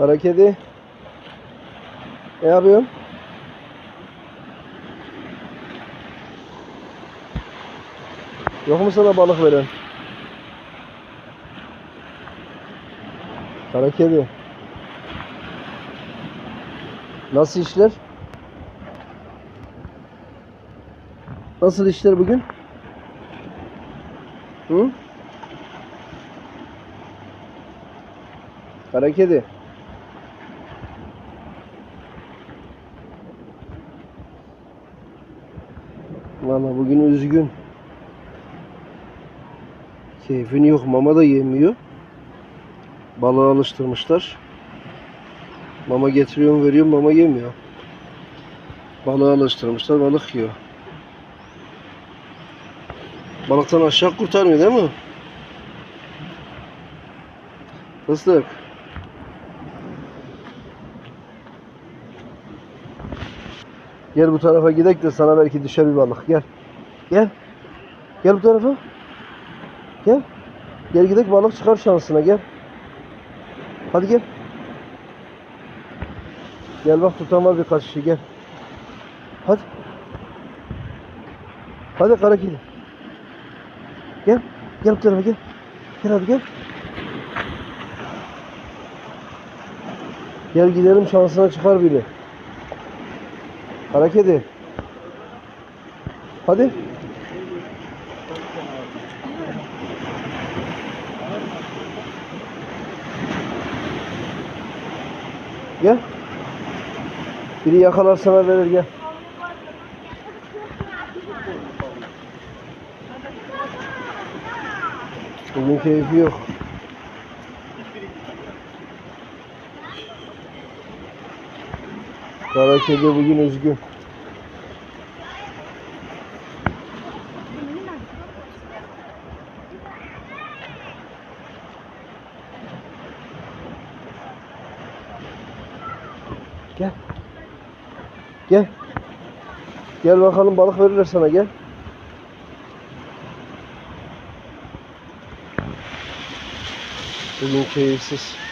Kara kedi. Ne yapıyorsun? Yok mu sana balık veren? Kara kedi. Nasıl işler? Nasıl işler bugün? Hı? Kara kedi. Valla bugün üzgün. Keyfin yok. Mama da yemiyor. Balığı alıştırmışlar. Mama getiriyorum veriyorum mama yemiyor. Balığı alıştırmışlar balık yiyor. Balıktan aşağı kurtarmıyor değil mi? Fıstık. Gel bu tarafa gidelim de sana belki düşer bir balık. Gel. Gel. Gel bu tarafa. Gel. Gel gidelim balık çıkar şansına gel. Hadi gel. Gel bak tutan var birkaç kişi gel. Hadi. Hadi kara kedi. Gel. Gel bu tarafa gel. Gel hadi gel. Gel gidelim şansına çıkar biri. Kara kedi. Hadi. Gel. Biri yakalar sana verir gel. Bugün keyfi yok. Kara kedi bugün üzgün. Gel. Gel. Gel bakalım balık verirler sana gel. Bugün keyifsiz.